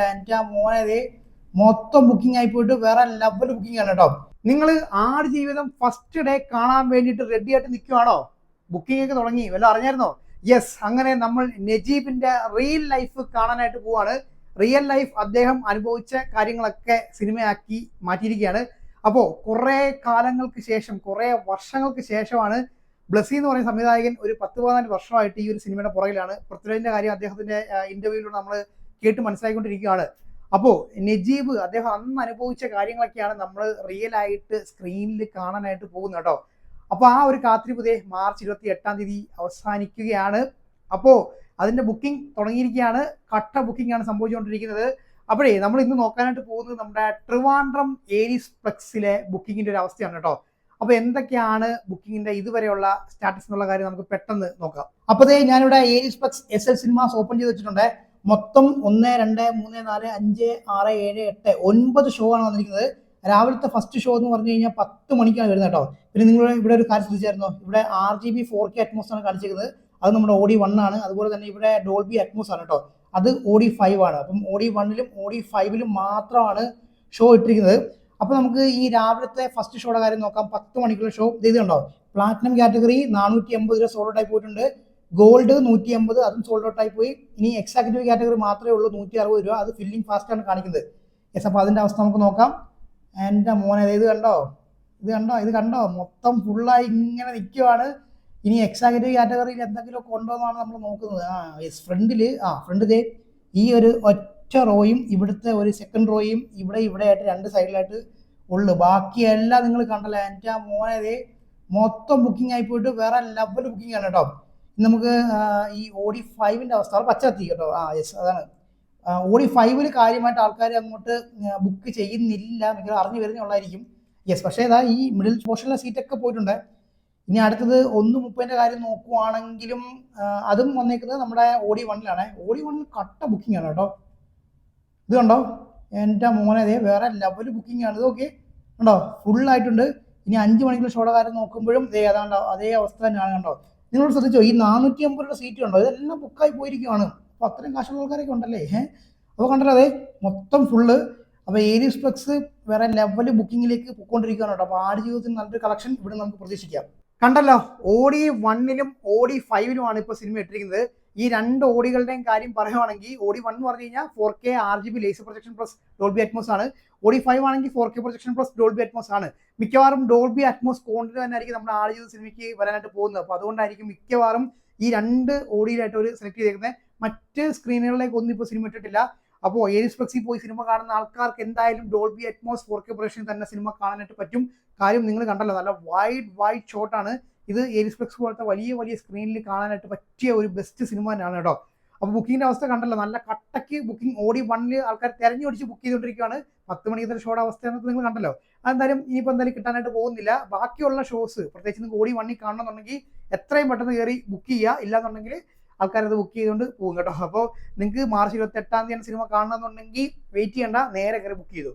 എന്റെ മോനെ മൊത്തം ബുക്കിംഗ് ആയി പോയിട്ട് വേറെ ലെവൽ ബുക്കിംഗ് ആണ് കേട്ടോ. നിങ്ങൾ ആട് ജീവിതം ഫസ്റ്റ് ഡേ കാണാൻ വേണ്ടിയിട്ട് റെഡി ആയിട്ട് നിൽക്കുവാണോ ബുക്കിംഗ് ഒക്കെ തുടങ്ങി. വല്ല അറിഞ്ഞായിരുന്നോ? യെസ് അങ്ങനെ നമ്മൾ നജീബിന്റെ റിയൽ ലൈഫ് കാണാനായിട്ട് പോവാണ്. റിയൽ ലൈഫ് അദ്ദേഹം അനുഭവിച്ച കാര്യങ്ങളൊക്കെ സിനിമയാക്കി മാറ്റിയിരിക്കുകയാണ്. അപ്പോൾ കുറേ കാലങ്ങൾക്ക് ശേഷം കുറേ വർഷങ്ങൾക്ക് ശേഷമാണ് ബ്ലസി എന്ന് പറയുന്ന സംവിധായകൻ ഒരു പത്ത് പതിനാല് വർഷമായിട്ട് ഈ ഒരു സിനിമയുടെ പുറകിലാണ്. പൃഥ്വിരാജിന്റെ കാര്യം അദ്ദേഹത്തിന്റെ ഇന്റർവ്യൂവിലൂടെ നമ്മൾ കേട്ട് മനസ്സിലായിക്കൊണ്ടിരിക്കുകയാണ്. അപ്പോൾ നജീബ് അദ്ദേഹം അന്ന് അനുഭവിച്ച കാര്യങ്ങളൊക്കെയാണ് നമ്മൾ റിയൽ ആയിട്ട് സ്ക്രീനിൽ കാണാനായിട്ട് പോകുന്നത് കേട്ടോ. അപ്പോൾ ആ ഒരു കാത്തിരിപ്പ് ദേ മാർച്ച് ഇരുപത്തി എട്ടാം തീയതി അവസാനിക്കുകയാണ്. അപ്പോൾ അതിന്റെ ബുക്കിംഗ് തുടങ്ങിയിരിക്കുകയാണ്. കട്ട ബുക്കിംഗ് ആണ് സംഭവിച്ചുകൊണ്ടിരിക്കുന്നത്. അപ്പോഴേ നമ്മൾ ഇന്ന് നോക്കാനായിട്ട് പോകുന്നത് നമ്മുടെ ട്രിവാൻഡ്രം ഏരീസ് പ്ലക്സിലെ ബുക്കിങ്ങിന്റെ ഒരു അവസ്ഥയാണ് കേട്ടോ. അപ്പോൾ എന്തൊക്കെയാണ് ബുക്കിങ്ങിന്റെ ഇതുവരെയുള്ള സ്റ്റാറ്റസ് എന്നുള്ള കാര്യം നമുക്ക് പെട്ടെന്ന് നോക്കാം. അപ്പോഴേ ഞാനിവിടെ Ariesplex S L cinemas open ചെയ്ത് വെച്ചിട്ടുണ്ട്. മൊത്തം ഒന്ന് രണ്ട് മൂന്ന് നാല് അഞ്ച് ആറ് ഏഴ് എട്ട് ഒൻപത് ഷോ ആണ് വന്നിരിക്കുന്നത്. രാവിലത്തെ ഫസ്റ്റ് ഷോ എന്ന് പറഞ്ഞു കഴിഞ്ഞാൽ പത്ത് മണിക്കാണ് വരുന്നത് കേട്ടോ. പിന്നെ നിങ്ങൾ ഇവിടെ ഒരു കാര്യം ശ്രദ്ധിച്ചായിരുന്നോ? ഇവിടെ R G B four K Atmos ആണ് കാണിച്ചിരിക്കുന്നത്. അത് നമ്മുടെ ഓഡി വൺ ആണ്. അതുപോലെ തന്നെ ഇവിടെ ഡോൾബി അറ്റ്മോസ് ആണ് കേട്ടോ. അത് ഓഡി ഫൈവ് ആണ്. അപ്പം ഓഡി വണ്ണിലും ഓഡി ഫൈവിലും മാത്രമാണ് ഷോ ഇട്ടിരിക്കുന്നത്. അപ്പോൾ നമുക്ക് ഈ രാവിലത്തെ ഫസ്റ്റ് ഷോയുടെ കാര്യം നോക്കാം. പത്ത് മണിക്കുള്ള ഷോ ഇത് കണ്ടോ പ്ലാറ്റിനം കാറ്റഗറി നാനൂറ്റി എൺപത് രൂപ സോളോ ടൈപ്പ് പോയിട്ടുണ്ട്. ഗോൾഡ് നൂറ്റി അമ്പത് അതും സോൾഡ് ഔട്ട് ആയി പോയി ഇനി എക്സാക്റ്റീവ് കാറ്റഗറി മാത്രമേ ഉള്ളൂ നൂറ്റി അറുപത് രൂപ. അത് ഫില്ലിംഗ് ഫാസ്റ്റ് ആണ് കാണിക്കുന്നത്. യെസ് അപ്പോൾ അതിന്റെ അവസ്ഥ നമുക്ക് നോക്കാം. എന്റെ മോനെ ഇത് കണ്ടോ? ഇത് കണ്ടോ? ഇത് കണ്ടോ? മൊത്തം ഫുള്ളായി ഇങ്ങനെ നിൽക്കുവാണ് ഇനി എക്സാക്റ്റീവ് കാറ്റഗറിയിൽ എന്തെങ്കിലുമൊക്കെ ഉണ്ടോ എന്നാണ് നമ്മൾ നോക്കുന്നത്. ആ യെസ് ഫ്രണ്ടിൽ ആ ഫ്രണ്ട് ദേ ഈ ഒരു ഒറ്റ റോയും ഇവിടുത്തെ ഒരു സെക്കൻഡ് റോയും ഇവിടെ ഇവിടെ ആയിട്ട് രണ്ട് സൈഡിലായിട്ട് ഉള്ളു. ബാക്കിയെല്ലാം നിങ്ങൾ കണ്ടല്ലോ? എന്റെ മോനെ മൊത്തം ബുക്കിംഗ് ആയി പോയിട്ട് വേറെ ലെവൽ ബുക്കിംഗ് ആണ് കേട്ടോ. നമുക്ക് ഈ ഓഡി ഫൈവിന്റെ അവസ്ഥ. അത് പച്ച കത്തി കേട്ടോ. ആ യെസ് അതാണ്. ഓഡി ഫൈവിൽ കാര്യമായിട്ട് ആൾക്കാർ അങ്ങോട്ട് ബുക്ക് ചെയ്യുന്നില്ല മിക്കവാറും അറിഞ്ഞു വരുന്നേ ഉള്ളായിരിക്കും. യെസ് പക്ഷേ ഇതാ ഈ മിഡിൽ പോർഷനിലെ സീറ്റൊക്കെ പോയിട്ടുണ്ട്. ഇനി അടുത്തത് ഒന്ന് മുപ്പതിന്റെ കാര്യം നോക്കുവാണെങ്കിലും അതും വന്നേക്കുന്നത് നമ്മുടെ ഓഡി വണ്ണിലാണ്. ഓഡി വണ്ണിൽ കട്ട ബുക്കിംഗ് ആണ് കേട്ടോ. ഇത് കണ്ടോ? എന്റെ മോനെ ദേ വേറെ ലെവൽ ബുക്കിംഗ് ആണ്. ഇത് ഓക്കെ കണ്ടോ? ഫുള്ളായിട്ടുണ്ട് ഇനി അഞ്ച് മണിക്കുള്ള ഷോയുടെ കാര്യം നോക്കുമ്പോഴും ദേ അതാണ്ടോ അതേ അവസ്ഥ തന്നെയാണ് കണ്ടോ? നിങ്ങൾ ശ്രദ്ധിച്ചോ? ഈ നാനൂറ്റി അമ്പത് രൂപ സീറ്റ് ഉണ്ടോ? ഇതെല്ലാം ബുക്കായി പോയിരിക്കുവാണ്. അപ്പോൾ അത്രയും കാശുള്ള ആൾക്കാരൊക്കെ ഉണ്ടല്ലേ? ഏഹ് അപ്പോൾ കണ്ടല്ലോ അതെ? മൊത്തം ഫുള്ള് അപ്പോൾ ഏരിയസ് ഫ്ലക്സ് വേറെ ലെവൽ ബുക്കിങ്ങിലേക്ക് പൊയ്ക്കൊണ്ടിരിക്കുകയാണ് കേട്ടോ. അപ്പോൾ ആട് ജീവിതത്തിൽ നല്ലൊരു കളക്ഷൻ ഇവിടെ നമുക്ക് പ്രതീക്ഷിക്കാം. കണ്ടല്ലോ? ഓഡി വണ്ണിലും ഓഡി ഫൈവിലുമാണ് ഇപ്പോൾ സിനിമ ഇട്ടിരിക്കുന്നത്. ഈ രണ്ട് ഓടികളുടെയും കാര്യം പറയുവാണെങ്കിൽ ഓടി വൺ എന്ന് പറഞ്ഞു കഴിഞ്ഞാൽ four K R G B laser projection plus Dolby Atmos ആണ്. ഓടി ഫൈവ് ആണെങ്കിൽ four K projection plus Dolby Atmos ആണ്. മിക്കവാറും ഡോൾബി അറ്റ്മോസ് കോണ്ടിന് തന്നെ ആയിരിക്കും നമ്മുടെ ആട് ചെയ്ത സിനിമയ്ക്ക് വരാനായിട്ട് പോകുന്നത്. അപ്പോൾ അതുകൊണ്ടായിരിക്കും മിക്കവാറും ഈ രണ്ട് ഓഡിയിലായിട്ട് ഒരു സെലക്ട് ചെയ്തേക്കുന്നത് മറ്റ് സ്ക്രീനുകളിലേക്ക് ഒന്നും ഇപ്പോൾ സിനിമ ഇട്ടിട്ടില്ല. അപ്പോൾ ഏരിയസ് ഫ്ലക്സിൽ പോയി സിനിമ കാണുന്ന ആൾക്കാർക്ക് എന്തായാലും Dolby Atmos four K projection തന്നെ സിനിമ കാണാനായിട്ട് പറ്റും. കാര്യം നിങ്ങൾ കണ്ടല്ലോ നല്ല വൈഡ് വൈഡ് ഷോട്ടാണ് ഇത് എരിസ്പ്ലെക്സ് പോലത്തെ വലിയ വലിയ സ്ക്രീനിൽ കാണാനായിട്ട് പറ്റിയ ഒരു ബെസ്റ്റ് സിനിമ തന്നെയാണ് കേട്ടോ. അപ്പോൾ ബുക്കിങ്ങിന്റെ അവസ്ഥ കണ്ടല്ലോ നല്ല കട്ടയ്ക്ക് ബുക്കിംഗ് ഓടി വണ്ണിൽ ആൾക്കാർ തെരഞ്ഞു പിടിച്ച് ബുക്ക് ചെയ്തുകൊണ്ടിരിക്കുകയാണ് പത്ത് മണിക്കത്തെ ഷോയുടെ അവസ്ഥ നിങ്ങൾ കണ്ടല്ലോ. അതെന്തായാലും ഇനിയിപ്പോൾ എന്തായാലും കിട്ടാനായിട്ട് പോകുന്നില്ല. ബാക്കിയുള്ള ഷോസ് പ്രത്യേകിച്ച് നിങ്ങൾക്ക് ഓടി വണ്ണിൽ കാണണമെന്നുണ്ടെങ്കിൽ എത്രയും പെട്ടെന്ന് കയറി ബുക്ക് ചെയ്യുക. ഇല്ലാന്നുണ്ടെങ്കിൽ ആൾക്കാരത് ബുക്ക് ചെയ്തുകൊണ്ട് പോകും കേട്ടോ. അപ്പോൾ നിങ്ങൾക്ക് മാർച്ച് ഇരുപത്തെട്ടാം തീയതി സിനിമ കാണണമെന്നുണ്ടെങ്കിൽ വെയിറ്റ് ചെയ്യേണ്ട. നേരെ കയറി ബുക്ക് ചെയ്തു.